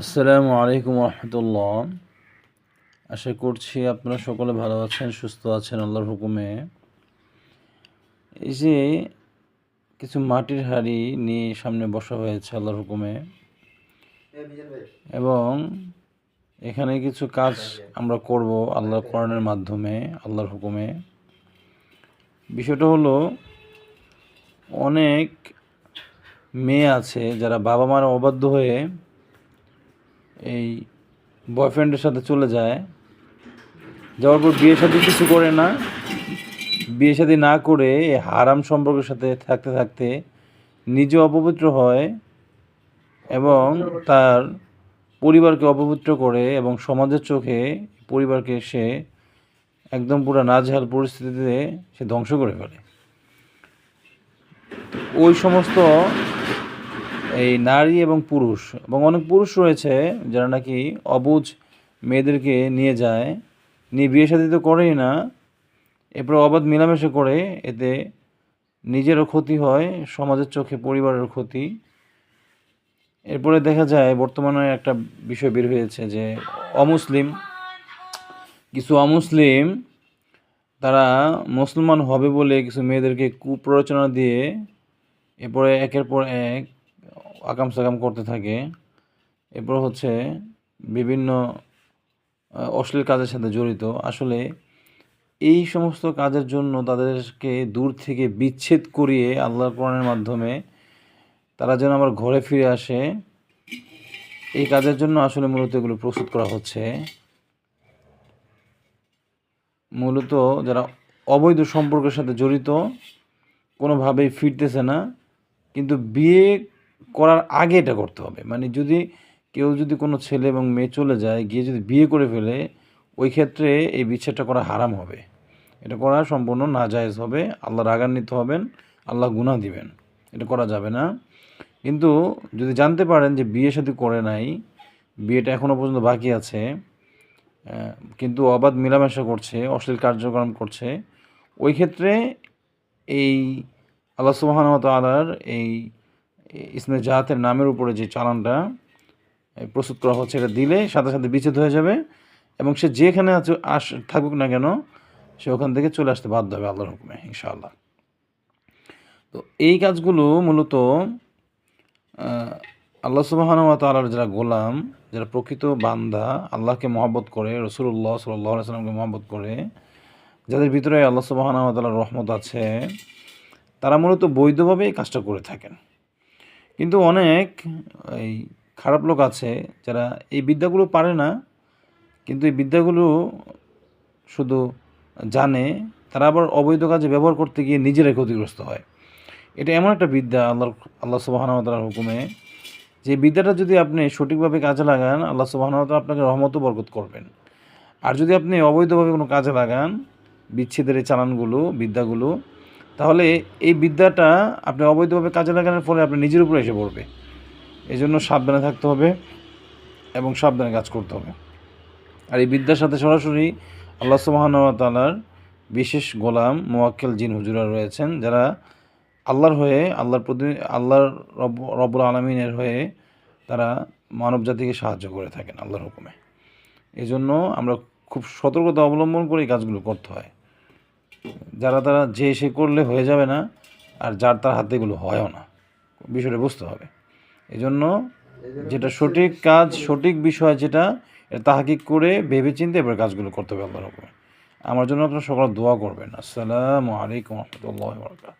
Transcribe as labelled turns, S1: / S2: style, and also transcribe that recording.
S1: আসসালামু আলাইকুম রহমতুল্লাহ আশা করছি আপনারা সকলে ভালো আছেন, সুস্থ আছেন, আল্লাহর হুকুমে। এই যে কিছু মাটির হাড়ি নিয়ে সামনে বসা হয়েছে আল্লাহর হুকুমে। এবং এখানে কিছু কাজ আমরা করব আল্লাহর কোরআনের মাধ্যমে, আল্লাহর হুকুমে। বিষয়টা হলো, অনেক মেয়ে আছে যারা বাবা মার অবাধ্য হয়ে এই বয়ফ্রেন্ডের সাথে চলে যায়। যাওয়ার পর বিয়ে সাথে কিছু করে না। বিয়ে শাদী না করে হারাম সম্পর্কের সাথে থাকতে থাকতে নিজে অপবিত্র হয় এবং তার পরিবারকে অপবিত্র করে এবং সমাজের চোখে পরিবারকে সে একদম পুরো নাজহাল পরিস্থিতিতে সে ধ্বংস করে ফেলে। ওই সমস্ত এই নারী এবং পুরুষ এবং অনেক পুরুষ রয়েছে যারা নাকি অবুঝ মেয়েদেরকে নিয়ে যায়। নিয়ে বিয়ে শাদী তো করেই না, এরপর অবাধ মেলামেশা করে এতে নিজেরও ক্ষতি হয়, সমাজের চোখে পরিবারের ক্ষতি। এরপরে দেখা যায় বর্তমানে একটা বিষয় বের হয়েছে যে অমুসলিম, কিছু অমুসলিম তারা মুসলমান হবে বলে কিছু মেয়েদেরকে কুপ্ররোচনা দিয়ে, এরপরে একের পর এক আকাম সাকাম করতে থাকে। এরপর হচ্ছে বিভিন্ন অশ্লীল কাজের সাথে জড়িত। আসলে এই সমস্ত কাজের জন্য তাদেরকে দূর থেকে বিচ্ছেদ করিয়ে আল্লাহর কোরআনের মাধ্যমে তারা যেন আমার ঘরে ফিরে আসে, এই কাজের জন্য আসলে মূলত এগুলো প্রস্তুত করা হচ্ছে। মূলত যারা অবৈধ সম্পর্কের সাথে জড়িত, কোনোভাবেই ফিরতেছে না। কিন্তু বিয়ে করার আগে এটা করতে হবে। মানে যদি কেউ যদি কোনো ছেলে এবং মেয়ে চলে যায়, গিয়ে যদি বিয়ে করে ফেলে, ওই ক্ষেত্রে এই বিচ্ছেদটা করা হারাম হবে। এটা করা সম্পূর্ণ নাজায়েজ হবে, আল্লাহ রাগান্বিত হবেন, আল্লাহ গুনাহ দিবেন। এটা করা যাবে না। কিন্তু যদি জানতে পারেন যে বিয়ে সাথে করে নাই, বিয়েটা এখনও পর্যন্ত বাকি আছে কিন্তু অবাধ মেলামেশা করছে, অশ্লীল কার্যক্রম করছে, ওই ক্ষেত্রে এই আল্লাহ সুবাহান তালার এই ইসমে জাহাতের নামের উপরে যে চালানটা প্রস্তুত করা হচ্ছে, এটা দিলে সাথে সাথে বিচ্ছেদ হয়ে যাবে এবং সে যেখানে আছে, আস, থাকুক না কেন, সে ওখান থেকে চলে আসতে বাধ্য হবে আল্লাহর হুকুমে, ইনশাআল্লাহ। তো এই কাজগুলো মূলত আল্লাহ সুবাহান তালার যারা গোলাম, যারা প্রকৃত বান্দা, আল্লাহকে মহব্বত করে রসুল্লাহ সাল্লাহ সাল্লামকে মহব্বত করে, যাদের ভিতরে আল্লাহ সুবাহান তালার রহমত আছে, তারা মূলত বৈধভাবে এই কাজটা করে থাকেন। কিন্তু অনেক, এই খারাপ লোক আছে যারা এই বিদ্যাগুলো পারে না, কিন্তু এই বিদ্যাগুলো শুধু জানে, তারা আবার অবৈধ কাজে ব্যবহার করতে গিয়ে নিজেরাই ক্ষতিগ্রস্ত হয়। এটা এমন একটা বিদ্যা আল্লাহর, আল্লাহ সুবাহানতালার হুকুমে। যে বিদ্যাটা যদি আপনি সঠিকভাবে কাজে লাগান, আল্লাহ সুবাহানতালা আপনাকে রহমত বরকত করবেন। আর যদি আপনি অবৈধভাবে কোনো কাজে লাগান, বিচ্ছেদের এই চালানগুলো, বিদ্যাগুলো তাহলে এই বিদ্যাটা আপনি অবৈধভাবে কাজে লাগানোর ফলে আপনি নিজের উপরে এসে পড়বে। এই জন্য সাবধানে থাকতে হবে এবং সাবধানে কাজ করতে হবে। আর এই বিদ্যার সাথে সরাসরি আল্লাহ সুবাহানতালার বিশেষ গোলাম, মোয়াক্কেল জিন হুজুরা রয়েছেন, যারা আল্লাহর হয়ে, আল্লাহর প্রতি, আল্লাহর রব, রব্বুল আলমিনের হয়ে তারা মানব জাতিকে সাহায্য করে থাকেন আল্লাহর হুকুমে। এই জন্য আমরা খুব সতর্কতা অবলম্বন করে এই কাজগুলো করতে হয়। যারা তারা যে সে করলে হয়ে যাবে না, আর যার তার হাতে এগুলো হয়ও না। বিষয়টা বুঝতে হবে। এই জন্য যেটা সঠিক কাজ, সঠিক বিষয় যেটা তাহাকি করে ভেবে চিন্তে এবার কাজগুলো করতে হবে আল্লাহ আমার জন্য আপনারা সকাল দোয়া করবেন। আসসালামু আলাইকুম রহমতুল্লাহ বরকাত